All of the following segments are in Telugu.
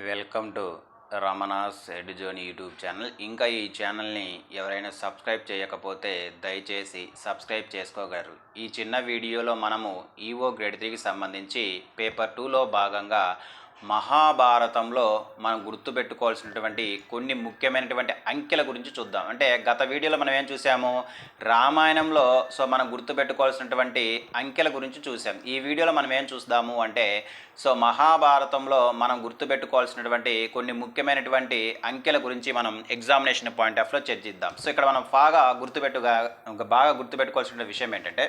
Welcome to Ramana's edzone YouTube channel. ఇంకా ఈ ఛానల్ని ఎవరైనా సబ్స్క్రైబ్ చేయకపోతే దయచేసి సబ్స్క్రైబ్ చేసుకోగలరు. ఈ చిన్న వీడియోలో మనము ఈఓ గ్రేడ్ త్రీకి సంబంధించి పేపర్ టూలో భాగంగా మహాభారతంలో మనం గుర్తుపెట్టుకోవాల్సినటువంటి కొన్ని ముఖ్యమైనటువంటి అంకెల గురించి చూద్దాం. అంటే గత వీడియోలో మనం ఏం చూసాము? రామాయణంలో సో మనం గుర్తుపెట్టుకోవాల్సినటువంటి అంకెల గురించి చూసాం. ఈ వీడియోలో మనం ఏం చూద్దాము అంటే సో మహాభారతంలో మనం గుర్తుపెట్టుకోవాల్సినటువంటి కొన్ని ముఖ్యమైనటువంటి అంకెల గురించి మనం ఎగ్జామినేషన్ పాయింట్ ఆఫ్లో చర్చిద్దాం సో ఇక్కడ మనం బాగా గుర్తుపెట్టుగా బాగా గుర్తుపెట్టుకోవాల్సిన విషయం ఏంటంటే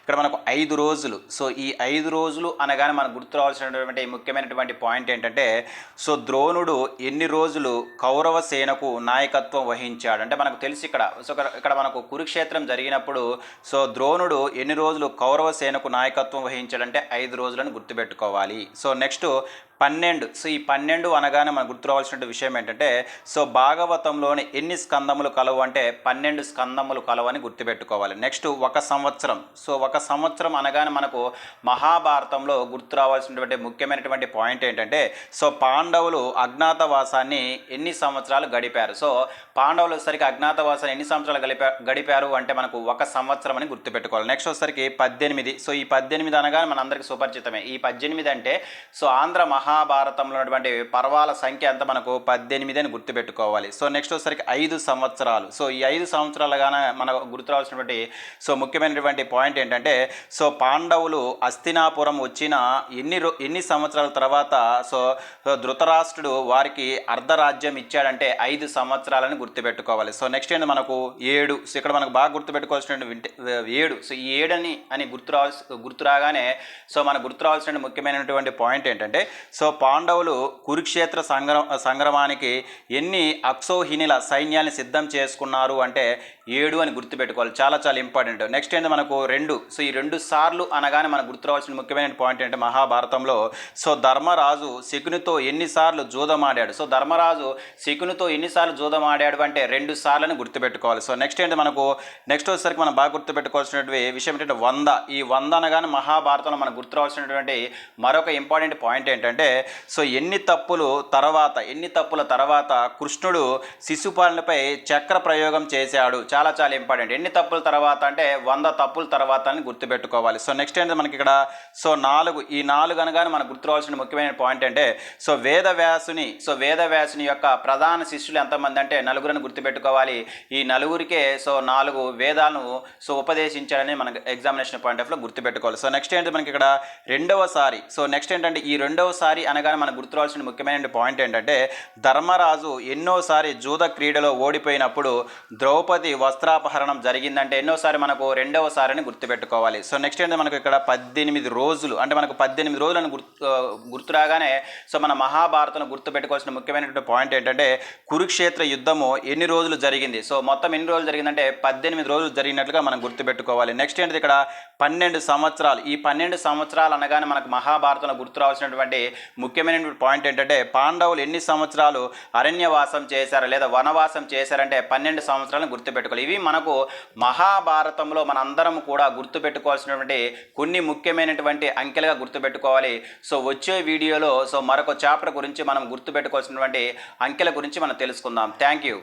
ఇక్కడ మనకు ఐదు రోజులు. సో ఈ ఐదు రోజులు అనగానే మనకు గుర్తు రావాల్సినటువంటి ముఖ్యమైనటువంటి పాయింట్ ఏంటంటే సో ద్రోణుడు ఎన్ని రోజులు కౌరవ సేనకు నాయకత్వం వహించాడు? అంటే మనకు తెలిసి ఇక్కడ సో ఇక్కడ- మనకు కురుక్షేత్రం జరిగినప్పుడు సో ద్రోణుడు ఎన్ని రోజులు కౌరవ సేనకు నాయకత్వం వహించాడంటే ఐదు రోజులను గుర్తుపెట్టుకోవాలి. సో నెక్స్ట్ పన్నెండు సో ఈ పన్నెండు అనగానే మనకు గుర్తురావాల్సిన విషయం ఏంటంటే సో భాగవతంలోని ఎన్ని స్కందములు కలవు అంటే పన్నెండు స్కందములు కలవు అని గుర్తుపెట్టుకోవాలి. నెక్స్ట్ ఒక సంవత్సరం సో ఒక సంవత్సరం అనగానే మనకు మహాభారతంలో గుర్తు రావాల్సినటువంటి ముఖ్యమైనటువంటి పాయింట్ ఏంటంటే సో పాండవులు అజ్ఞాతవాసాన్ని ఎన్ని సంవత్సరాలు గడిపారు? సో పాండవులు వచ్చేసరికి అజ్ఞాతవాసాన్ని ఎన్ని సంవత్సరాలు గడిపా గడిపారు అంటే మనకు ఒక సంవత్సరం అని గుర్తుపెట్టుకోవాలి. నెక్స్ట్ వచ్చేసరికి పద్దెనిమిది. సో ఈ పద్దెనిమిది అనగా మనందరికీ సుపరిచితమే. ఈ పద్దెనిమిది అంటే సో ఆంధ్ర మహాభారతంలో ఉన్నటువంటి పర్వాల సంఖ్య అంతా మనకు పద్దెనిమిది అని గుర్తుపెట్టుకోవాలి. సో నెక్స్ట్ వచ్చేసరికి ఐదు సంవత్సరాలు. సో ఈ ఐదు సంవత్సరాలుగానే మనకు గుర్తు రావాల్సినటువంటి సో ముఖ్యమైనటువంటి పాయింట్ ఏంటంటే సో పాండవులు అస్థినాపురం వచ్చిన ఎన్ని రో ఎన్ని సంవత్సరాల తర్వాత సో ధృతరాష్ట్రుడు వారికి అర్ధరాజ్యం ఇచ్చాడంటే ఐదు సంవత్సరాలని గుర్తుపెట్టుకోవాలి. సో నెక్స్ట్ ఏంటి మనకు? ఏడు. సో ఇక్కడ మనకు బాగా గుర్తుపెట్టుకోవాల్సిన ఏడు. సో ఈ ఏడని అని గుర్తు రావాల్సి సో మనకు గుర్తురావాల్సిన ముఖ్యమైనటువంటి పాయింట్ ఏంటంటే సో పాండవులు కురుక్షేత్ర సంగ్ర సంగ్రమానికి ఎన్ని అక్షోహిణిల సైన్యాన్ని సిద్ధం చేసుకున్నారు అంటే ఏడు అని గుర్తుపెట్టుకోవాలి. చాలా చాలా ఇంపార్టెంట్. నెక్స్ట్ ఏంటి మనకు? రెండు. సో ఈ రెండు సార్లు అనగానే మనకు గుర్తు రావాల్సిన ముఖ్యమైన పాయింట్ ఏంటంటే మహాభారతంలో సో ధర్మరాజు శకునితో ఎన్నిసార్లు జూదమాడాడు. సో ధర్మరాజు శకునితో ఎన్నిసార్లు జూదమాడాడు అంటే రెండు సార్లని గుర్తుపెట్టుకోవాలి. సో నెక్స్ట్ ఏంటి మనకు? నెక్స్ట్ వచ్చేసరికి మనం బాగా గుర్తుపెట్టుకోవాల్సినటువంటి విషయం ఏంటంటే వంద. ఈ వంద అనగానే మహాభారతంలో మనకు గుర్తురావాల్సినటువంటి మరొక ఇంపార్టెంట్ పాయింట్ ఏంటంటే సో ఎన్ని తప్పులు తర్వాత ఎన్ని తప్పుల తర్వాత కృష్ణుడు శిశుపాలనపై చక్ర ప్రయోగం చేశాడు. చాలా చాలా ఇంపార్టెంట్ ఎన్ని తప్పుల తర్వాత అంటే వంద తప్పుల తర్వాత అని గుర్తుపెట్టుకోవాలి. సో నెక్స్ట్ ఏంటంటే మనకి ఇక్కడ సో నాలుగు ఈ నాలుగు అనగానే మనకు గుర్తురావాల్సిన ముఖ్యమైన పాయింట్ అంటే సో వేదవ్యాసుని సో వేదవ్యాసుని యొక్క ప్రధాన శిష్యులు ఎంతమంది అంటే నలుగురిని గుర్తుపెట్టుకోవాలి. ఈ నలుగురికే సో నాలుగు వేదాలను సో ఉపదేశించాలని మనకు ఎగ్జామినేషన్ పాయింట్ ఆఫ్లో గుర్తుపెట్టుకోవాలి. సో నెక్స్ట్ ఏంటి మనకి ఇక్కడ రెండవసారి సో నెక్స్ట్ ఏంటంటే ఈ రెండవసారి అనగానే మనకు గుర్తురావాల్సిన ముఖ్యమైన పాయింట్ ఏంటంటే ధర్మరాజు ఎన్నోసారి జూద క్రీడలో ఓడిపోయినప్పుడు ద్రౌపది వస్త్రాపహరణం జరిగిందంటే ఎన్నోసారి మనకు రెండవసారి అని గుర్తుపెట్టుకోవాలి. సో నెక్స్ట్ ఏంటంటే మనకు ఇక్కడ పద్దెనిమిది రోజులు అంటే మనకు పద్దెనిమిది రోజులను గుర్తు గుర్తు రాగానే సో మన మహాభారతంలో గుర్తుపెట్టుకోవాల్సిన ముఖ్యమైనటువంటి పాయింట్ ఏంటంటే కురుక్షేత్ర యుద్ధము ఎన్ని రోజులు జరిగింది? సో మొత్తం ఎన్ని రోజులు జరిగిందంటే పద్దెనిమిది రోజులు జరిగినట్లుగా మనం గుర్తుపెట్టుకోవాలి. నెక్స్ట్ ఏంటిది ఇక్కడ పన్నెండు సంవత్సరాలు. ఈ పన్నెండు సంవత్సరాలు అనగానే మనకు మహాభారతంలో గుర్తు రావాల్సినటువంటి ముఖ్యమైనటువంటి పాయింట్ ఏంటంటే పాండవులు ఎన్ని సంవత్సరాలు అరణ్యవాసం చేశారు లేదా వనవాసం చేశారంటే పన్నెండు సంవత్సరాలను గుర్తుపెట్టుకోవాలి. ఇవి మనకు మహాభారతంలో మనందరం కూడా గుర్తుపెట్టుకోవాల్సినటువంటి కొన్ని ముఖ్యమైనటువంటి అంకెలుగా గుర్తుపెట్టుకోవాలి. సో వచ్చే వీడియోలో సో మరొక చాప్టర్ గురించి మనం గుర్తుపెట్టుకోవాల్సినటువంటి అంకెల గురించి మనం తెలుసుకుందాం. Thank you